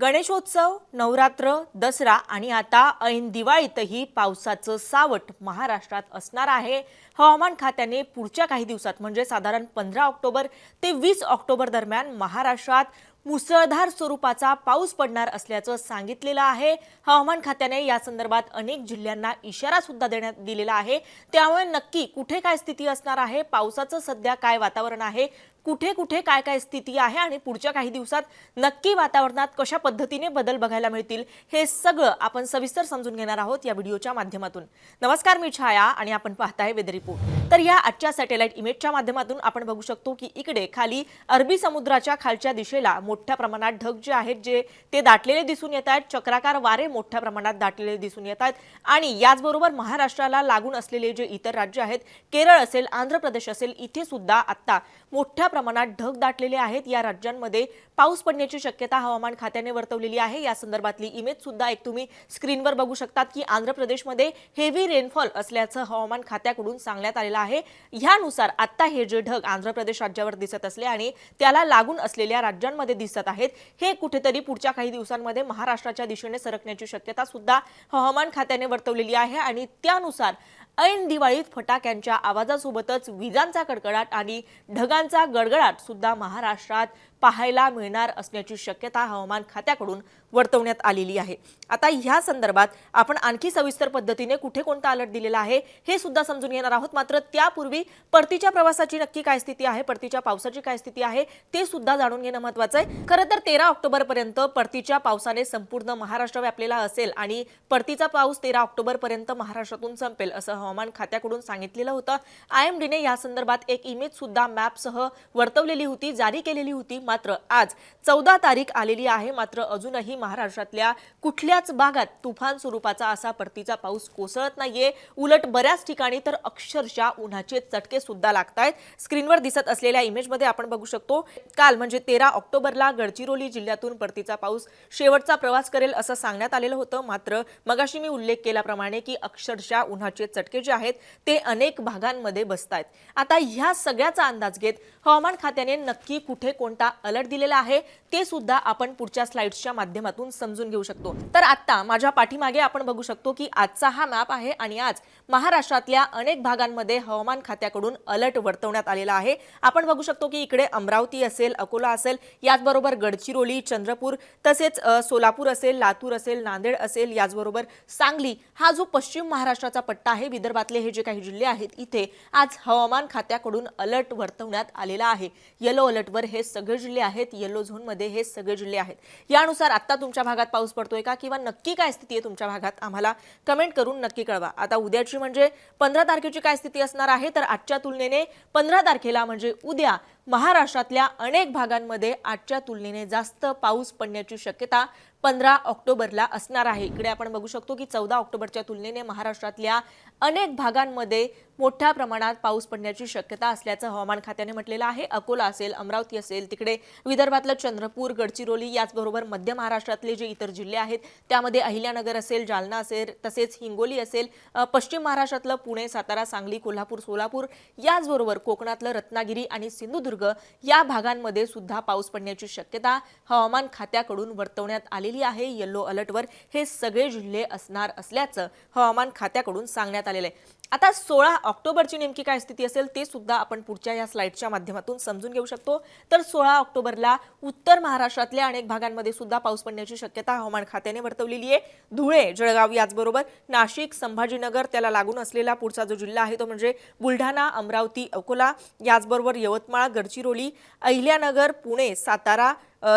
गणेशोत्सव नवरात्र दसरा आणि आता ऐन दिवाळीतही पावसाचं सावट महाराष्ट्रात असणार आहे. हवामान खात्याने पुढच्या काही दिवसात म्हणजे साधारण पंधरा ऑक्टोबर ते वीस ऑक्टोबर दरम्यान महाराष्ट्रात मुसळधार स्वरूपाचा पाऊस पडणार असल्याचं सांगितलेलं आहे. हवामान खात्याने या संदर्भात अनेक जिल्ह्यांना इशारा सुद्धा देण्यात दिलेला आहे. त्यामुळे नक्की कुठे काय स्थिती असणार आहे? पावसाचं सध्या काय वातावरण आहे? कुठे कुठे काय काय स्थिती आहे आणि पुढच्या काही दिवसात नक्की वातावरणात कशा पद्धतीने बदल बघायला मिळतील हे सगळं आपण सविस्तर समजून घेणार आहोत या व्हिडिओच्या माध्यमातून. नमस्कार मी छाया आणि आपण पाहताय वेदर रिपोर्ट. तर या आजच्या सॅटेलाइट इमेजच्या माध्यमातून आपण बघू शकतो की इकडे खाली अरबी समुद्राच्या खालच्या दिशेला मोठ्या प्रमाणात ढग जे आहेत जे ते दाटलेले दिसून येत आहेत. चक्राकार वारे मोठ्या प्रमाणात दाटलेले दिसून येत आहेत. आणि याचबरोबर महाराष्ट्राला लागून असलेले जे इतर राज्य आहेत केरळ असेल आंध्र प्रदेश असेल इथे सुद्धा आता मोठ्या प्रमाणात ढग दाटलेले आहेत. या राज्यांमध्ये पाऊस पडण्याची शक्यता हवामान खात्याने वर्तवलेली आहे. या संदर्भातली इमेज सुद्धा एक तुम्ही स्क्रीनवर बघू शकतात की आंध्र प्रदेशमध्ये हेवी रेनफॉल असल्याचं हवामान खात्याकडून सांगण्यात आलेलं आहे. ह्यानुसार आत्ता हे जे ढग आंध्र प्रदेश राज्यावर दिसत असले आणि त्याला लागून असलेल्या राज्यांमध्ये दिसत आहेत हे कुठेतरी पुढच्या काही दिवसांमध्ये महाराष्ट्राच्या दिशेने सरकण्याची शक्यता सुद्धा हवामान खात्याने वर्तवलेली आहे. आणि त्यानुसार ऐन दिवाळीत फटाक्यांच्या आवाजासोबतच विजांचा कडकडाट आणि ढगांचा गडगडाट सुद्धा महाराष्ट्रात पाहायला मिळणार असण्याची शक्यता हवामान खात्याकडून वर्तवण्यात आलेली आहे. आता ह्या संदर्भात आपण आणखी सविस्तर पद्धतीने कुठे कोणता अलर्ट दिलेला आहे हे सुद्धा समजून घेणार आहोत. मात्र त्यापूर्वी परतीच्या प्रवासाची नक्की काय स्थिती आहे परतीच्या पावसाची काय स्थिती आहे ते सुद्धा जाणून घेणं महत्वाचं आहे. खरं तर तेरा ऑक्टोबर पर्यंत परतीच्या पावसाने संपूर्ण महाराष्ट्र व्यापलेला असेल आणि परतीचा पाऊस तेरा ऑक्टोबर पर्यंत महाराष्ट्रातून संपेल असं हवामान खात्याकडून सांगितलेलं होतं. आय एम डीने या संदर्भात एक इमेज सुद्धा मॅपसह वर्तवलेली होती जारी केलेली होती. मात्र आज चौदा तारीख आलेली आहे. मात्र अजूनही महाराष्ट्रातल्या कुठल्याच भागात तुफान स्वरूपाचा असा परतीचा पाऊस कोसळत नाहीये. उलट बऱ्याच ठिकाणी तर अक्षरशः उन्हाचे चटके सुद्धा लागतायत. स्क्रीनवर दिसत असलेल्या इमेजमध्ये आपण बघू शकतो काल म्हणजे तेरा ऑक्टोबरला गडचिरोली जिल्ह्यातून परतीचा पाऊस शेवटचा प्रवास करेल असं सांगण्यात आलेलं होतं. मात्र मगाशी मी उल्लेख केल्याप्रमाणे की अक्षरशः उन्हाचे चटके जे आहेत ते अनेक भागांमध्ये बसत आहेत आता ह्या सगळ्याचा अंदाज घेत हवामान खात्याने नक्की कुठे कोणता अलर्ट दिलेला आहे ते सुद्धा आपण पुढच्या स्लाइड्सच्या माध्यमातून समजून घेऊ शकतो. तर आता माझ्या पाठीमागे आपण बघू शकतो की आजचा हा मॅप आहे आणि आज महाराष्ट्रातल्या अनेक भागांमध्ये हवामान खात्याकडून अलर्ट वर्तवण्यात आलेला आहे. आपण बघू शकतो की इकडे अमरावती असेल अकोला असेल याचबरोबर गडचिरोली चंद्रपूर तसेच सोलापूर असेल लातूर असेल नांदेड असेल याचबरोबर सांगली. हा जो पश्चिम महाराष्ट्राचा पट्टा आहे विदर्भातले हे जे काही जिल्हे आहेत इथे आज हवामान खात्याकडून अलर्ट वर्तवण्यात आलेला आहे. येलो अलर्टवर हे सगळे जिल्हे आहेत येलो झोनमध्ये हे सगळे जिल्हे आहेत. यानुसार आत्ता तुमच्या भागात पाऊस पडतोय का किंवा नक्की काय स्थिती आहे तुमच्या भागात आम्हाला कमेंट करून नक्की कळवा. आता उद्याची म्हणजे पंधरा तारखेची काय स्थिती असणार आहे तर आजच्या तुलनेने पंधरा तारखेला म्हणजे उद्या महाराष्ट्रातल्या अनेक भागांमध्ये आजच्या तुलनेने जास्त पाऊस पडण्याची शक्यता पंधरा ऑक्टोबरला असणार आहे. इकडे आपण बघू शकतो की चौदा ऑक्टोबरच्या तुलनेने महाराष्ट्रातल्या अनेक भागांमध्ये मोठ्या प्रमाणात पाऊस पडण्याची शक्यता असल्याचं हवामान खात्याने म्हटलेलं आहे. अकोला असेल अमरावती असेल तिकडे विदर्भातलं चंद्रपूर गडचिरोली याचबरोबर मध्य महाराष्ट्रातले जे इतर जिल्हे आहेत त्यामध्ये अहिल्यानगर असेल जालना असेल तसेच हिंगोली असेल पश्चिम महाराष्ट्रातलं पुणे सातारा सांगली कोल्हापूर सोलापूर याचबरोबर कोकणातलं रत्नागिरी आणि सिंधुदुर्ग या भागांमध्ये सुद्धा पाऊस पडण्याची शक्यता हवामान खात्याकडून वर्तवण्यात आलेली आहे. येल्लो अलर्टवर हे सगळे जिल्हे असणार असल्याचं हवामान खात्याकडून सांगण्यात आलेलं आहे. आता सोळा ऑक्टोबरची नेमकी काय स्थिती असेल ते सुद्धा आपण पुढच्या या स्लाइडच्या माध्यमातून समजून घेऊ शकतो. तर सोळा ऑक्टोबरला उत्तर महाराष्ट्रातल्या अनेक भागांमध्ये सुद्धा पाऊस पडण्याची शक्यता हवामान खात्याने वर्तवलेली आहे. धुळे जळगाव याचबरोबर नाशिक संभाजीनगर त्याला लागून असलेला पुढचा जो जिल्हा आहे तो म्हणजे बुलढाणा अमरावती अकोला याचबरोबर यवतमाळ गडचिरोली अहिल्यानगर पुणे सातारा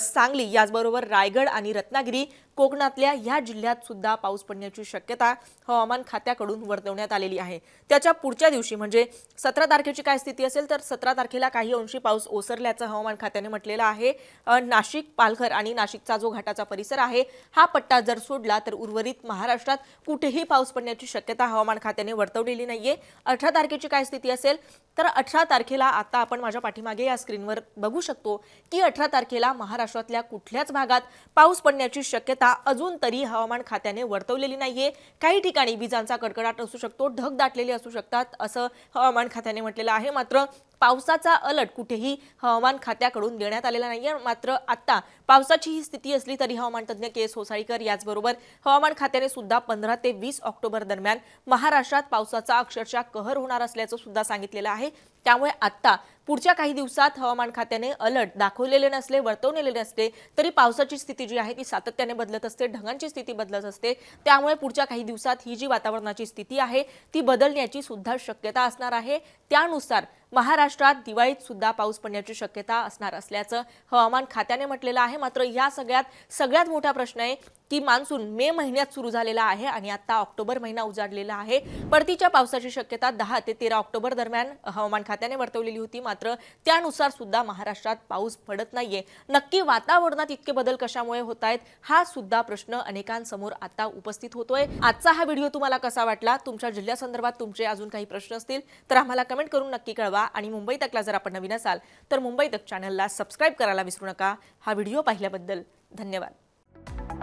सांगली याचबरोबर रायगड आणि रत्नागिरी. कोकणातल्या ह्या जिल्ह्यात सुद्धा पाऊस पडण्याची शक्यता हवामान खात्याकडून वर्तवण्यात आलेली आहे. त्याच्या पुढच्या दिवशी म्हणजे सतरा तारखेची काय स्थिती असेल तर सतरा तारखेला काही अंशी पाऊस ओसरल्याचं हवामान खात्याने म्हटलेलं आहे. नाशिक पालघर आणि नाशिकचा जो घाटाचा परिसर आहे हा पट्टा जर सोडला तर उर्वरित महाराष्ट्रात कुठेही पाऊस पडण्याची शक्यता हवामान खात्याने वर्तवलेली नाहीये. अठरा तारखेची काय स्थिती असेल तर अठरा तारखेला आता आपण माझ्या पाठीमागे या स्क्रीनवर बघू शकतो की अठरा तारखेला महाराष्ट्रातल्या कुठल्याच भागात पाऊस पडण्याची शक्यता अजून तरी हवामान खात्याने वर्तवलेली नाहीये. काही ठिकाणी विजांचा कडकडाट असू शकतो ढग दाटलेले असू शकतात असं हवामान खात्याने म्हटलेलं आहे. मात्र पावसाचा अलर्ट कुठेही हवामान खात्याकडून देण्यात आलेला नाहीये. मात्र आता पावसाची ही स्थिती असली तरी हवामान तज्ज्ञ के एस होसाळीकर याचबरोबर हवामान खात्याने सुद्धा पंधरा ते वीस ऑक्टोबर दरम्यान महाराष्ट्रात पावसाचा अक्षरशः कहर होणार असल्याचं सुद्धा सांगितलेलं आहे. त्यामुळे आत्ता पुढच्या काही दिवसात हवामान खात्याने अलर्ट दाखवलेले नसले वर्तवलेले नसले तरी पावसाची स्थिती जी आहे ती सातत्याने बदलत असते ढगांची स्थिती बदलत असते. त्यामुळे पुढच्या काही दिवसात ही जी वातावरणाची स्थिती आहे ती बदलण्याची सुद्धा शक्यता असणार आहे. त्यानुसार महाराष्ट्रात दिवाळीत सुद्धा पाऊस पडण्याची शक्यता असणार असल्याचं हवामान खात्याने म्हटलेलं आहे. मात्र या सगळ्यात सगळ्यात मोठा प्रश्न आहे की मान्सून मे महिन्यात सुरू झालेला आहे आणि आता ऑक्टोबर महिना उजाडलेला आहे. परतीच्या पावसाची शक्यता दहा ते तेरा ऑक्टोबर दरम्यान हवामान खात्याने वर्तवलेली होती. मात्र त्यानुसार सुद्धा महाराष्ट्रात पाऊस पडत नाहीये. नक्की वातावरणात इतके बदल कशामुळे होत आहेत हा सुद्धा प्रश्न अनेकांसमोर आता उपस्थित होतोय. आजचा हा व्हिडिओ तुम्हाला कसा वाटला? तुमच्या जिल्ह्यासंदर्भात तुमचे अजून काही प्रश्न असतील तर आम्हाला कमेंट करून नक्की कळवा. आणि मुंबई तकला जर आपण नवीन असाल तर मुंबई तक चॅनलला सबस्क्राईब करायला विसरू नका. हा व्हिडिओ पाहिल्याबद्दल धन्यवाद.